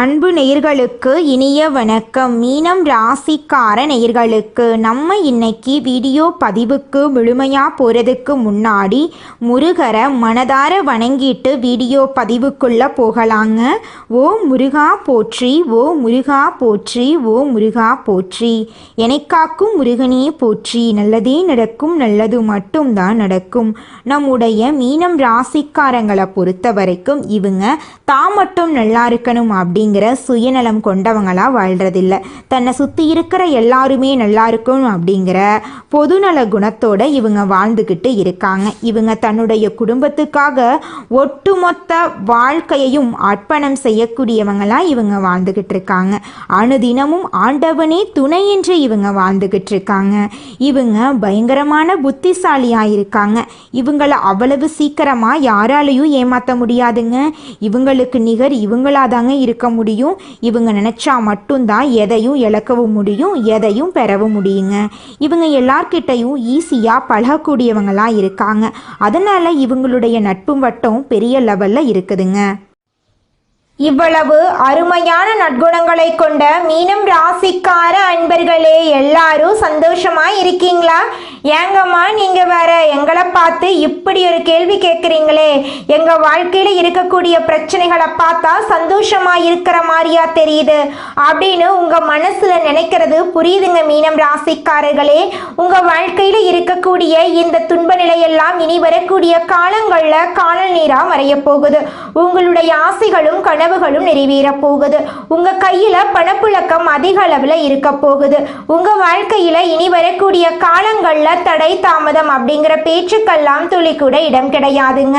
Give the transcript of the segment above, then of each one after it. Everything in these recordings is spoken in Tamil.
அன்பு நேயர்களுக்கு இனிய வணக்கம். மீனம் ராசிக்கார நேயர்களுக்கு நம்ம இன்னைக்கு வீடியோ பதிவுக்கு முழுமையாக போகிறதுக்கு முன்னாடி முருகரை மனதார வணங்கிட்டு வீடியோ பதிவுக்குள்ளே போகலாங்க. ஓ முருகா போற்றி ஓ முருகா போற்றி ஓ முருகா போற்றி. எனக்காக்கும் முருகனே போற்றி. நல்லதே நடக்கும் நல்லது மட்டும்தான் நடக்கும். நம்முடைய மீனம் ராசிக்காரங்களை பொறுத்த வரைக்கும் இவங்க தான் மட்டும் நல்லா இருக்கணும் அப்படிங்கிற சுயநலம் கொண்டவங்களா வாழ்றதில்ல. தன்னை சுற்றி இருக்கிற எல்லாருமே நல்லா இருக்கணும் அப்படிங்கிற பொதுநல குணத்தோட இவங்க வாழ்ந்துக்கிட்டு இருக்காங்க. இவங்க தன்னுடைய குடும்பத்துக்காக ஒட்டுமொத்த வாழ்க்கையையும் அர்ப்பணம் செய்யக்கூடியவங்களா இவங்க வாழ்ந்துக்கிட்டு இருக்காங்க. அனுதினமும் ஆண்டவனே துணை என்று இவங்க வாழ்ந்துக்கிட்டு இருக்காங்க. இவங்க பயங்கரமான புத்திசாலியாக இருக்காங்க இவங்கள அவ்வளவு சீக்கிரமாக யாராலையும் ஏமாற்ற முடியாதுங்க. இவங்களுக்கு நிகர் இவங்களாதாங்க இருக்க முடியும். இவங்க நினச்சா மட்டும்தான் எதையும் இழக்கவும் முடியும் எதையும் பெறவும் முடியுங்க. இவங்க எல்லார்கிட்டையும் ஈஸியாக பழகக்கூடியவங்களா இருக்காங்க. அதனால் இவங்களுடைய நட்பு வட்டம் பெரிய லெவலில் இருக்குதுங்க. இவ்வளவு அருமையான நற்குணங்களை கொண்ட மீனம் ராசிக்கார அன்பர்களே எல்லாரும் சந்தோஷமா இருக்கீங்களா? ஏங்கம்மா நீங்க வேற எங்களை பார்த்து இப்படி ஒரு கேள்வி கேட்குறீங்களே. எங்க வாழ்க்கையில இருக்கக்கூடிய பிரச்சனைகளை பார்த்தா சந்தோஷமா இருக்கிற மாதிரியா தெரியுது அப்படின்னு உங்க மனசுல நினைக்கிறது புரியுதுங்க மீனம் ராசிக்காரர்களே. உங்க வாழ்க்கையில இருக்கக்கூடிய இந்த துன்ப நிலையெல்லாம் இனி வரக்கூடிய காலங்கள்ல காணல் நீரா மறைய போகுது. உங்களுடைய ஆசைகளும் கனவுகளும் நிறைவேற போகுது. உங்க கையில பணப்புழக்கம் அதிக அளவுல இருக்க போகுது. உங்க வாழ்க்கையில இனி வரக்கூடிய காலங்கள்ல தடை தாமதம் அப்படிங்கிற பேச்சுக்கெல்லாம் துளி கூட இடம் கிடையாதுங்க.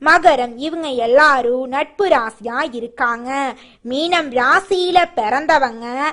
மகரம் இவங்க எல்லாரும் நட்பு ராசியா இருக்காங்க. மீனம் ராசியில பிறந்தவங்க.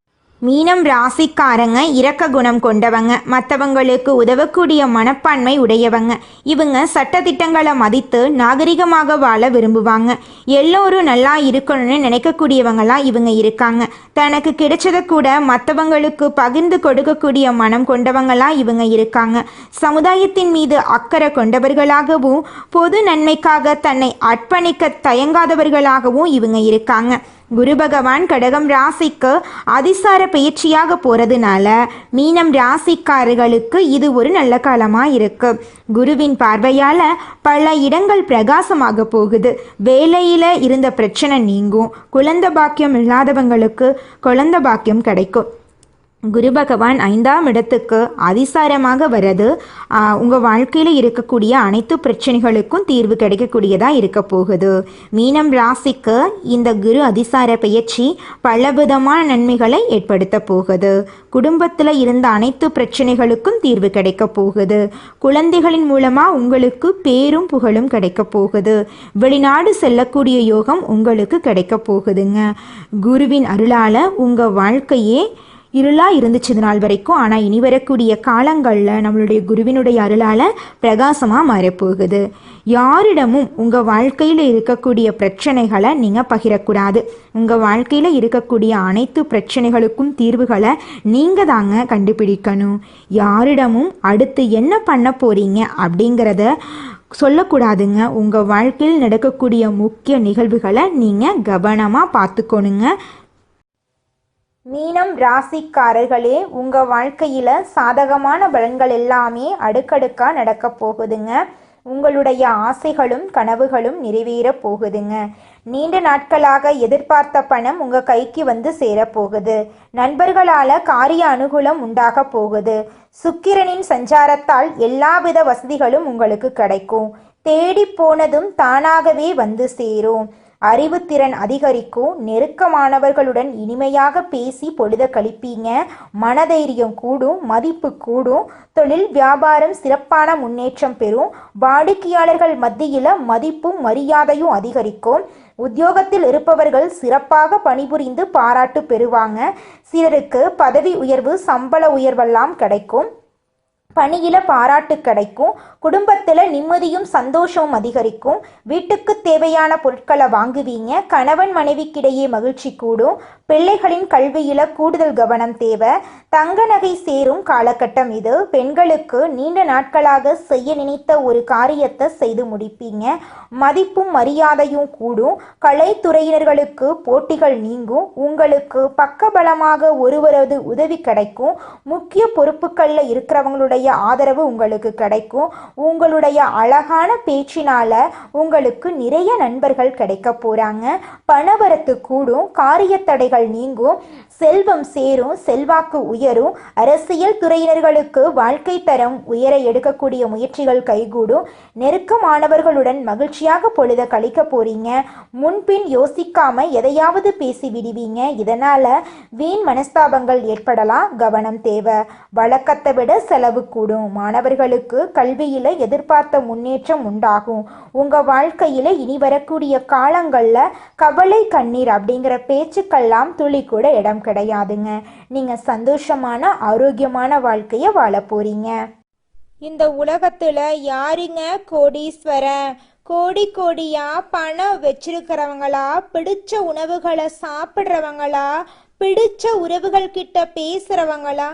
மீனம் ராசிக்காரங்க இரக்க குணம் கொண்டவங்க. மற்றவங்களுக்கு உதவக்கூடிய மனப்பான்மை உடையவங்க. இவங்க சட்டத்திட்டங்களை மதித்து நாகரிகமாக வாழ விரும்புவாங்க. எல்லோரும் நல்லா இருக்கணும்னு நினைக்கக்கூடியவங்களாம் இவங்க இருக்காங்க. தனக்கு கிடைச்சதை கூட மற்றவங்களுக்கு பகிர்ந்து கொடுக்கக்கூடிய மனம் கொண்டவங்களாம் இவங்க இருக்காங்க. சமுதாயத்தின் மீது அக்கறை கொண்டவர்களாகவும் பொது நன்மைக்காக தன்னை அர்ப்பணிக்க தயங்காதவர்களாகவும் இவங்க இருக்காங்க. குரு பகவான் கடகம் ராசிக்கு அதிசார பயிற்சியாக போகிறதுனால மீனம் ராசிக்காரர்களுக்கு இது ஒரு நல்ல காலமாக இருக்கு. குருவின் பார்வையால் பல இடங்கள் பிரகாசமாக போகுது. வேலையில் இருந்த பிரச்சனை நீங்கும். குழந்தை பாக்கியம் இல்லாதவங்களுக்கு குழந்த பாக்கியம் கிடைக்கும். குரு பகவான் ஐந்தாம் இடத்துக்கு அதிசாரமாக வர்றது உங்கள் வாழ்க்கையில் இருக்கக்கூடிய அனைத்து பிரச்சனைகளுக்கும் தீர்வு கிடைக்கக்கூடியதாக இருக்க போகுது. மீனம் ராசிக்கு இந்த குரு அதிசார பயிற்சி பலவிதமான நன்மைகளை ஏற்படுத்த போகுது. குடும்பத்தில் இருந்த அனைத்து பிரச்சனைகளுக்கும் தீர்வு கிடைக்க போகுது. குழந்தைகளின் மூலமாக உங்களுக்கு பேரும் புகழும் கிடைக்க போகுது. வெளிநாடு செல்லக்கூடிய யோகம் உங்களுக்கு கிடைக்க போகுதுங்க. குருவின் அருளால் உங்கள் வாழ்க்கையே இருளாக இருந்துச்சு இது நாள் வரைக்கும். ஆனால் இனி வரக்கூடிய காலங்களில் நம்மளுடைய குருவினுடைய அருளால் பிரகாசமாக மாறப்போகுது. யாரிடமும் உங்கள் வாழ்க்கையில் இருக்கக்கூடிய பிரச்சனைகளை நீங்கள் பகிரக்கூடாது. உங்கள் வாழ்க்கையில் இருக்கக்கூடிய அனைத்து பிரச்சனைகளுக்கும் தீர்வுகளை நீங்கள் தாங்க கண்டுபிடிக்கணும். யாரிடமும் அடுத்து என்ன பண்ண போகிறீங்க அப்படிங்கிறத சொல்லக்கூடாதுங்க. உங்கள் வாழ்க்கையில் நடக்கக்கூடிய முக்கிய நிகழ்வுகளை நீங்கள் கவனமாக பார்த்துக்கணுங்க. மீனம் ராசிக்காரர்களே உங்கள் வாழ்க்கையில் சாதகமான பலன்கள் எல்லாமே அடுக்கடுக்காக நடக்க போகுதுங்க. உங்களுடைய ஆசைகளும் கனவுகளும் நிறைவேற போகுதுங்க. நீண்ட நாட்களாக எதிர்பார்த்த பணம் உங்கள் கைக்கு வந்து சேரப்போகுது நண்பர்களால் காரிய அனுகூலம் உண்டாக போகுது. சுக்கிரனின் சஞ்சாரத்தால் எல்லாவித வசதிகளும் உங்களுக்கு கிடைக்கும். தேடி போனதும் தானாகவே வந்து சேரும். அறிவுத்திறன் அதிகரிக்கும் நெருக்கமானவர்களுடன் இனிமையாக பேசி பொழுத கழிப்பீங்க. மனதைரியம் கூடும் மதிப்பு கூடும். தொழில் வியாபாரம் சிறப்பான முன்னேற்றம் பெறும். வாடிக்கையாளர்கள் மத்தியில் மதிப்பும் மரியாதையும் அதிகரிக்கும். உத்தியோகத்தில் இருப்பவர்கள் சிறப்பாக பணிபுரிந்து பாராட்டு பெறுவாங்க. சிலருக்கு பதவி உயர்வு சம்பள உயர்வெல்லாம் கிடைக்கும். பணியில பாராட்டு கிடைக்கும். குடும்பத்தில் நிம்மதியும் சந்தோஷமும் அதிகரிக்கும். வீட்டுக்கு தேவையான பொருட்களை வாங்குவீங்க. கணவன் மனைவிக்கிடையே மகிழ்ச்சி கூடும். பிள்ளைகளின் கல்வியில கூடுதல் கவனம் தேவை. தங்க நகை சேரும் காலகட்டம் இது. பெண்களுக்கு நீண்ட நாட்களாக செய்ய நினைத்த ஒரு காரியத்தை செய்து முடிப்பீங்க. மதிப்பும் மரியாதையும் கூடும். கலைத்துறையினர்களுக்கு போட்டிகள் நீங்கும். உங்களுக்கு பக்கபலமாக ஒருவரது உதவி கிடைக்கும். முக்கிய பொறுப்புகளில் இருக்கிறவங்களுடைய ஆதரவு உங்களுக்கு கிடைக்கும். உங்களுடைய அழகான பேச்சினால உங்களுக்கு நிறைய நண்பர்கள் கிடைக்க போறாங்க. பணவரத்து கூடும். காரிய தடைகள் நீங்கும். செல்வம் சேரும் செல்வாக்கு உயரும். அரசியல் துறையினர்களுக்கு வாழ்க்கை தரம் உயர எடுக்கக்கூடிய முயற்சிகள் கைகூடும். நெருக்கமானவர்களுடன் மகிழ்ச்சியாக பொழுத கழிக்க போறீங்க. முன்பின் யோசிக்காம எதையாவது பேசி விடுவீங்க. இதனால வீண் மனஸ்தாபங்கள் ஏற்படலாம். கவனம் தேவை. வழக்கத்தை விட செலவு கூடும். மாணவர்களுக்கு கல்வியில எதிர்பார்த்த முன்னேற்றம் உண்டாகும். உங்க வாழ்க்கையில இனி வரக்கூடிய காலங்கள்ல கவலை கண்ணீர் அப்படிங்கிற பேச்சுக்கெல்லாம் துளி கூட இடம் கிடையாதுங்க. நீங்க சந்தோஷமான ஆரோக்கியமான வாழ்க்கைய வாழ போறீங்க. இந்த உலகத்துல யாருங்க கோடீஸ்வரன்? கோடி கோடியா பணம் வச்சிருக்கிறவங்களா? பிடிச்ச உணவுகளை சாப்பிட்றவங்களா? பிடிச்ச உறவுகள் கிட்ட பேசுறவங்களா?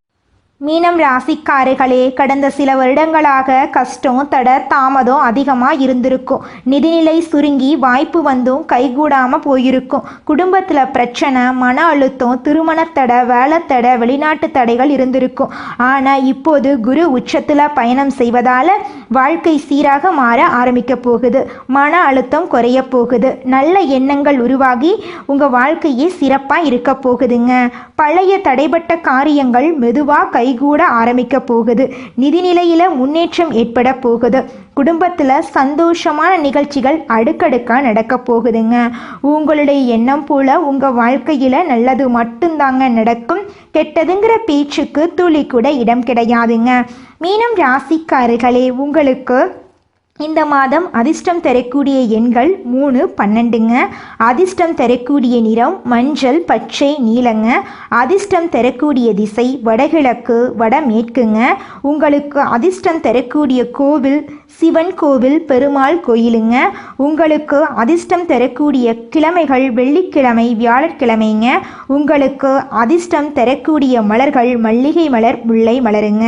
மீனம் ராசிக்காரர்களே கடந்த சில வருடங்களாக கஷ்டம் தட தாமதம் அதிகமாக இருந்திருக்கும். நிதிநிலை சுருங்கி வாய்ப்பு வந்தும் கைகூடாமல் போயிருக்கும். குடும்பத்தில் பிரச்சனை மன அழுத்தம் திருமணத்தடை வேலைத்தடை வெளிநாட்டு தடைகள் இருந்திருக்கும். ஆனால் இப்போது குரு உச்சத்தில் பயணம் செய்வதால் வாழ்க்கை சீராக மாற ஆரம்பிக்க போகுது. மன அழுத்தம் குறைய போகுது. நல்ல எண்ணங்கள் உருவாகி உங்கள் வாழ்க்கையே சிறப்பாக இருக்க போகுதுங்க. பழைய தடைப்பட்ட காரியங்கள் மெதுவாக கை கைகூட ஆரம்பிக்க போகுது. நிதிநிலையில் முன்னேற்றம் ஏற்பட போகுது. குடும்பத்தில் சந்தோஷமான நிகழ்ச்சிகள் அடுக்கடுக்காக நடக்க போகுதுங்க. உங்களுடைய எண்ணம் போல உங்கள் வாழ்க்கையில் நல்லது மட்டும்தாங்க நடக்கும். கெட்டதுங்கிற பேச்சுக்கு துளி கூட இடம் கிடையாதுங்க. மீனம் ராசிக்காரர்களே உங்களுக்கு இந்த மாதம் அதிர்ஷ்டம் தரக்கூடிய எண்கள் மூணு பன்னெண்டுங்க. அதிர்ஷ்டம் தரக்கூடிய நிறம் மஞ்சள் பச்சை நீலங்க. அதிர்ஷ்டம் தரக்கூடிய திசை வடகிழக்கு வடமேற்குங்க. உங்களுக்கு அதிர்ஷ்டம் தரக்கூடிய கோவில் சிவன் கோவில் பெருமாள் கோயிலுங்க. உங்களுக்கு அதிர்ஷ்டம் தரக்கூடிய கிழமைகள் வெள்ளிக்கிழமை வியாழக்கிழமைங்க. உங்களுக்கு அதிர்ஷ்டம் தரக்கூடிய மலர்கள் மல்லிகை மலர் முல்லை மலருங்க.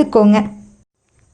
கத்துக்கோங்க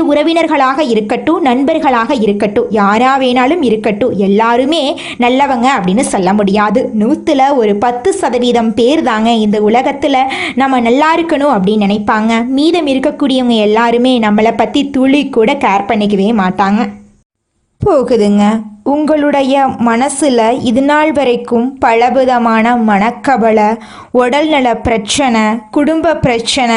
உறவினர்களாக இருக்கட்டும் நண்பர்களாக இருக்கட்டும் யாரா வேணாலும் இருக்கட்டும் எல்லாருமே நல்லவங்க அப்படின்னு சொல்ல முடியாது. நூற்றுல ஒரு பத்து சதவீதம் பேர் தாங்க இந்த உலகத்தில் நம்ம நல்லா இருக்கணும் அப்படின்னு நினைப்பாங்க. மீதம் இருக்கக்கூடியவங்க எல்லாருமே நம்மளை பற்றி துளி கூட கேர் பண்ணிக்கவே மாட்டாங்க. போகுதுங்க. உங்களுடைய மனசில் இது நாள் வரைக்கும் பலவிதமான மனக்கவலை உடல்நல பிரச்சனை குடும்ப பிரச்சனை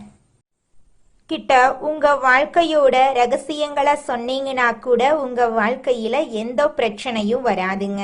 கிட்ட உங்க வாழ்க்கையோட ரகசியங்களை சொன்னீங்கன்னா கூட உங்க வாழ்க்கையில எந்த பிரச்சனையும் வராதுங்க.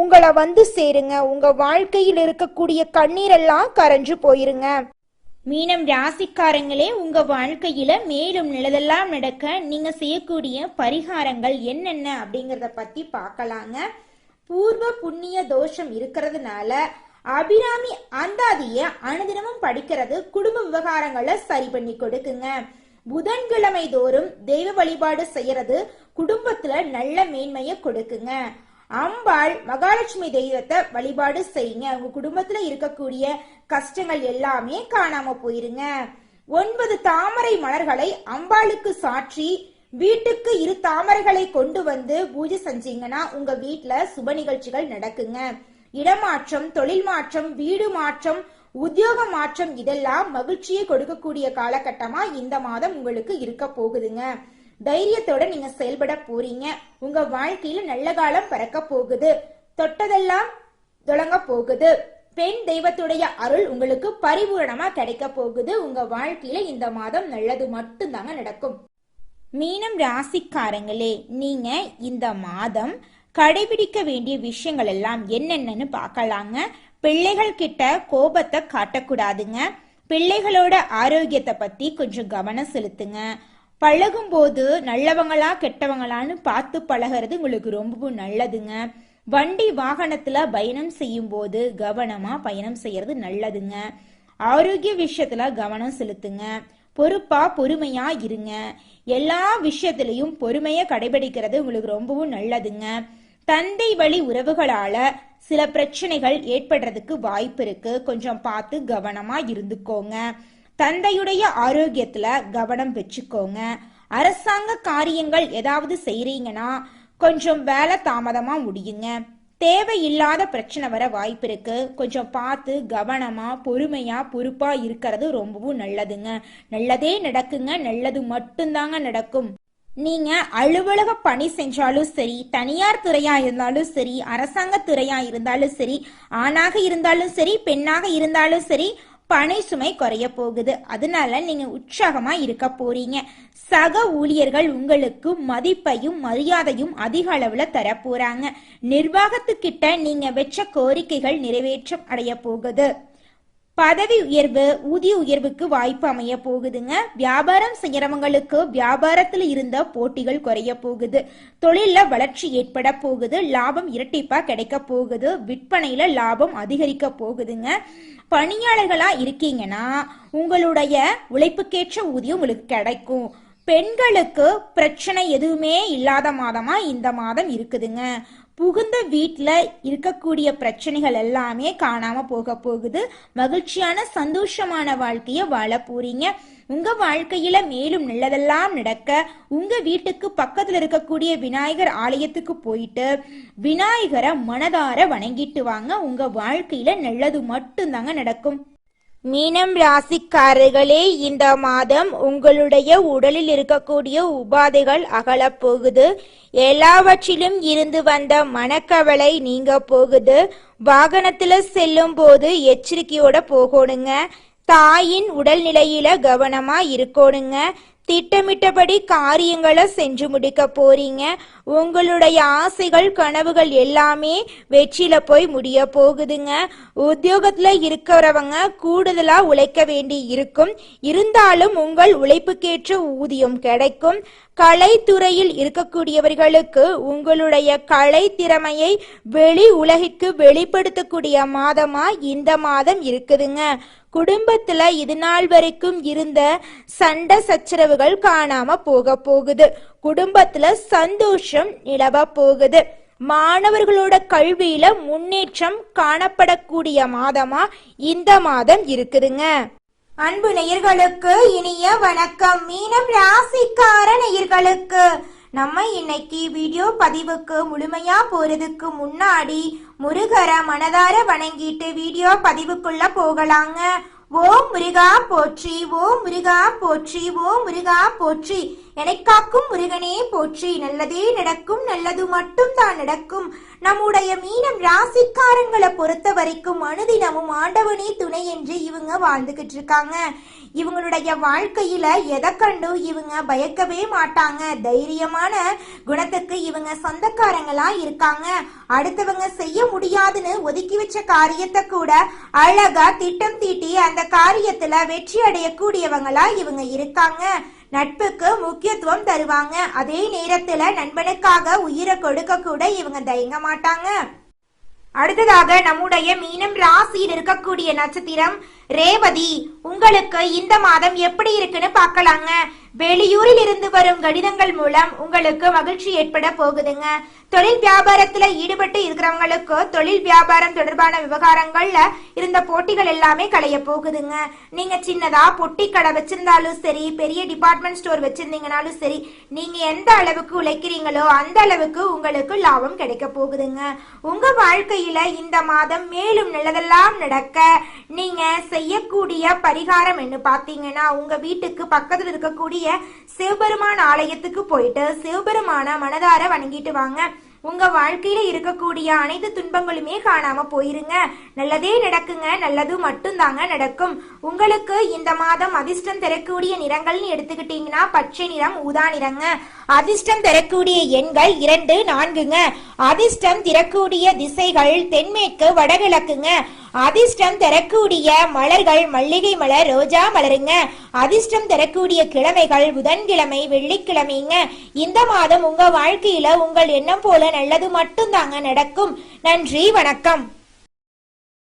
உங்களை வந்து சேருங்க. உங்க வாழ்க்கையில் இருக்கக்கூடிய கண்ணீரெல்லாம் கரைஞ்சு போயிருங்க. மீனம் ராசிக்காரங்களே உங்க வாழ்க்கையில மேலும் நிலதெல்லாம் நடக்க நீங்க செய்யக்கூடிய பரிகாரங்கள் என்னென்ன அப்படிங்கறத பத்தி பார்க்கலாங்க. பூர்வ புண்ணிய தோஷம் இருக்கிறதுனால அபிராமி அந்தாதிய அனுதினமும் படிக்கிறது குடும்ப விவகாரங்களை சரி பண்ணி கொடுக்குங்க. புதன்கிழமை தோறும் தெய்வ வழிபாடு செய்யறது குடும்பத்துல நல்ல மேன்மையை கொடுக்குங்க. அம்பாள் மகாலட்சுமி தெய்வத்தை வழிபாடு செய்யுங்க. உங்க குடும்பத்துல இருக்கக்கூடிய கஷ்டங்கள் எல்லாமே காணாம போயிருங்க. ஒன்பது தாமரை மலர்களை அம்பாளுக்கு சாற்றி வீட்டுக்கு இரு தாமரைகளை கொண்டு வந்து பூஜை செஞ்சீங்கன்னா உங்க வீட்டுல சுப நிகழ்ச்சிகள் நடக்குங்க. இடமாற்றம் தொழில் மாற்றம் வீடு மாற்றம் உத்தியோக மாற்றம் இதெல்லாம் மகிழ்ச்சியை கொடுக்கக்கூடிய காலகட்டமா இந்த மாதம் உங்களுக்கு இருக்க போகுதுங்க. தைரியத்தோட நீங்க செயல்பட போறீங்க. உங்க வாழ்க்கையில நல்ல காலம் பறக்க போகுது. தொட்டதெல்லாம் தொடங்க போகுது. பெண் தெய்வத்துடைய அருள் உங்களுக்கு பரிபூரணமா கிடைக்க போகுது. உங்க வாழ்க்கையில இந்த மாதம் நல்லது மட்டும்தாங்க நடக்கும். மீனம் ராசிக்காரங்களே நீங்க இந்த மாதம் கடைபிடிக்க வேண்டிய விஷயங்கள் எல்லாம் என்னென்னு பார்க்கலாங்க. பிள்ளைகள் கிட்ட கோபத்தை காட்டக்கூடாதுங்க. பிள்ளைகளோட ஆரோக்கியத்தை பத்தி கொஞ்சம் கவனம் செலுத்துங்க. பழகும்போது நல்லவங்களா கெட்டவங்களான்னு பார்த்து பழகிறது உங்களுக்கு ரொம்பவும் நல்லதுங்க. வண்டி வாகனத்துல பயணம் செய்யும் போது கவனமா பயணம் செய்யறது நல்லதுங்க. ஆரோக்கிய விஷயத்துல கவனம் செலுத்துங்க. பொறுப்பா பொறுமையா இருங்க. எல்லா விஷயத்திலையும் பொறுமையை கடைபிடிக்கிறது உங்களுக்கு ரொம்பவும் நல்லதுங்க. தந்தை வழி உறவுகளால சில பிரச்சனைகள் ஏற்படுறதுக்கு வாய்ப்பு இருக்கு. கொஞ்சம் பார்த்து கவனமா இருந்துக்கோங்க. தந்தையுடைய ஆரோக்கியத்துல கவனம் வச்சுக்கோங்க அரசாங்க காரியங்கள் ஏதாவது செய்றீங்கன்னா கொஞ்சம் வேலை தாமதமா முடியுங்க. தேவையில்லாத பிரச்சனை வர வாய்ப்பு இருக்கு. கொஞ்சம் பார்த்து கவனமா பொறுமையா பொறுப்பா இருக்கிறது ரொம்பவும் நல்லதுங்க. நல்லதே நடக்குங்க. நல்லது மட்டும்தாங்க நடக்கும். நீங்க அலுவலக பணி செஞ்சாலும் சரி தனியார் துறையா இருந்தாலும் சரி அரசாங்க துறையா இருந்தாலும் சரி ஆணாக இருந்தாலும் சரி பெண்ணாக இருந்தாலும் சரி பணி சுமை குறைய போகுது. அதனால நீங்க உற்சாகமா இருக்க போறீங்க. சக ஊழியர்கள் உங்களுக்கு மதிப்பையும் மரியாதையும் அதிக அளவுல தர போறாங்க. நிர்வாகத்துக்கிட்ட நீங்க வச்ச கோரிக்கைகள் நிறைவேற்றம் அடைய போகுது. பதவி உயர்வு ஊதிய உயர்வுக்கு வாய்ப்பு அமைய போகுதுங்க. வியாபாரம் செய்யறவங்களுக்கு வியாபாரத்தில் இருந்த போட்டிகள் குறைய போகுது. தொழில வளர்ச்சி ஏற்பட போகுது. லாபம் இரட்டிப்பா கிடைக்க போகுது. விற்பனையில லாபம் அதிகரிக்க போகுதுங்க. பணியாளர்களா இருக்கீங்கன்னா உங்களுடைய உழைப்புக்கேற்ற ஊதியம் உங்களுக்கு கிடைக்கும். பெண்களுக்கு பிரச்சனை எதுவுமே இல்லாத மாதமா இந்த மாதம் இருக்குதுங்க. புகுந்த வீட்டில் இருக்கக்கூடிய பிரச்சனைகள் எல்லாமே காணாமல் போக போகுது. மகிழ்ச்சியான சந்தோஷமான வாழ்க்கையை வாழ போறீங்க. உங்க வாழ்க்கையில மேலும் நல்லதெல்லாம் நடக்க உங்க வீட்டுக்கு பக்கத்துல இருக்கக்கூடிய விநாயகர் ஆலயத்துக்கு போயிட்டு விநாயகரை மனதார வணங்கிட்டு வாங்க. உங்க வாழ்க்கையில நல்லது மட்டும்தாங்க நடக்கும். மீனம் ராசிக்காரர்களே இந்த மாதம் உங்களுடைய உடலில் இருக்கக்கூடிய உபாதைகள் அகலப் போகுது. எல்லாவற்றிலும் இருந்து வந்த மனக்கவலை நீங்க போகுது. வாகனத்துல செல்லும் போது எச்சரிக்கையோட போகணுங்க. தாயின் உடல்நிலையில கவனமா இருக்கணுங்க. திட்டமிட்டபடி காரியங்களை செஞ்சு முடிக்க போறீங்க. உங்களுடைய ஆசைகள் கனவுகள் எல்லாமே வெற்றியில போய் முடிய போகுதுங்க. உத்தியோகத்துல இருக்கிறவங்க கூடுதலா உழைக்க வேண்டி இருக்கும். இருந்தாலும் உங்கள் உழைப்புக்கேற்ற ஊதியம் கிடைக்கும். கலைத்துறையில் இருக்கக்கூடியவர்களுக்கு உங்களுடைய கலை திறமையை வெளி உலகிற்கு வெளிப்படுத்தக்கூடிய மாதமா இந்த மாதம் இருக்குதுங்க. குடும்பத்துல இது நாள் வரைக்கும் இருந்த சண்டை சச்சரவுகள் காணாம போக போகுது. குடும்பத்துல சந்தோஷம் நிலவ போகுது. மாணவர்களோட கல்வியில முன்னேற்றம் காணப்படக்கூடிய மாதமா இந்த மாதம் இருக்குதுங்க. அன்பு நேயர்களுக்கு இனிய வணக்கம். மீனம் ராசிக்கார நேயர்களுக்கு நம்ம இன்னைக்கு வீடியோ பதிவுக்கு முழுமையா போறதுக்கு முன்னாடி முருகரை மனதார வணங்கிட்டு வீடியோ பதிவுக்குள்ள போகலாங்க. ஓம் முருகா போற்றி ஓம் முருகா போற்றி ஓம் முருகா போற்றி. எனக்காக்கும் முருகனே போற்றி. நல்லதே நடக்கும் நல்லது மட்டும் தான் நடக்கும். நம்முடைய மீனம் ராசிக்காரங்களை பொறுத்த வரைக்கும் அனுதினமும் ஆண்டவனே துணை என்று இவங்க வாழ்ந்துகிட்டு இருக்காங்க. இவங்களுடைய வாழ்க்கையில எதை கண்டு இவங்க பயக்கவே மாட்டாங்க? தைரியமான குணத்துக்கு இவங்க சொந்தக்காரங்களா இருக்காங்க. அடுத்தவங்க செய்ய முடியாதுன்னு ஒதுக்கி வச்ச காரியத்தை கூட அழகா திட்டம் தீட்டி அந்த காரியத்துல வெற்றி அடையக்கூடியவங்களா இவங்க இருக்காங்க. நட்புக்கு முக்கியத்துவம் தருவாங்க. அதே நேரத்துல நண்பனுக்காக உயிரை கொடுக்க கூட இவங்க தயங்க மாட்டாங்க. அடுத்ததாக நம்முடைய மீனம் ராசியில் இருக்கக்கூடிய நட்சத்திரம் ரேவதி. உங்களுக்கு இந்த மாதம் எப்படி இருக்குன்னு பார்க்கலாங்க. வெளியூரில் இருந்து வரும் கடிதங்கள் மூலம் உங்களுக்கு மகிழ்ச்சி ஏற்பட போகுதுங்க. தொழில் வியாபாரத்துல ஈடுபட்டு இருக்கிறவங்களுக்கு தொழில் வியாபாரம் தொடர்பான விவகாரங்கள்ல இருந்த போட்டிகள் எல்லாமே களைய போகுதுங்க. நீங்க சின்னதா பொட்டி கடை வச்சிருந்தாலும் சரி பெரிய டிபார்ட்மெண்ட் ஸ்டோர் வச்சிருந்தீங்கனாலும் சரி நீங்க எந்த அளவுக்கு உழைக்கிறீங்களோ அந்த அளவுக்கு உங்களுக்கு லாபம் கிடைக்க போகுதுங்க. உங்க வாழ்க்கையில இந்த மாதம் மேலும் நல்லதெல்லாம் நடக்க நீங்க செய்யக்கூடிய பரிகாரம் என்ன பார்த்தீங்கன்னா உங்க வீட்டுக்கு பக்கத்துல இருக்கக்கூடிய சிவபெருமான் ஆலயத்துக்கு போயிட்டு சிவபெருமான மனதார வணங்கிட்டு வாங்க. உங்க வாழ்க்கையில இருக்கக்கூடிய அனைத்து துன்பங்களுமே காணாம போயிருங்க. நல்லதே நடக்குங்க. நல்லது மட்டும்தாங்க நடக்கும். உங்களுக்கு இந்த மாதம் அதிர்ஷ்டம் தரக்கூடிய நிறங்கள்னு எடுத்துக்கிட்டீங்கன்னா பச்சை நிறம் ஊதா நிறங்க. அதிர்ஷ்டம் தரக்கூடிய எண்கள் இரண்டு நான்குங்க. அதிர்ஷ்டம் திறக்கூடிய திசைகள் தென்மேற்கு வடகிழக்குங்க. அதிர்ஷ்டம் தரக்கூடிய மலர்கள் மல்லிகை மலர் ரோஜா மலருங்க. அதிர்ஷ்டம் தரக்கூடிய கிழமைகள் புதன்கிழமை வெள்ளிக்கிழமைங்க. இந்த மாதம் உங்க வாழ்க்கையில உங்கள் எண்ணம் போல நல்லது மட்டும்தாங்க நடக்கும். நன்றி வணக்கம்.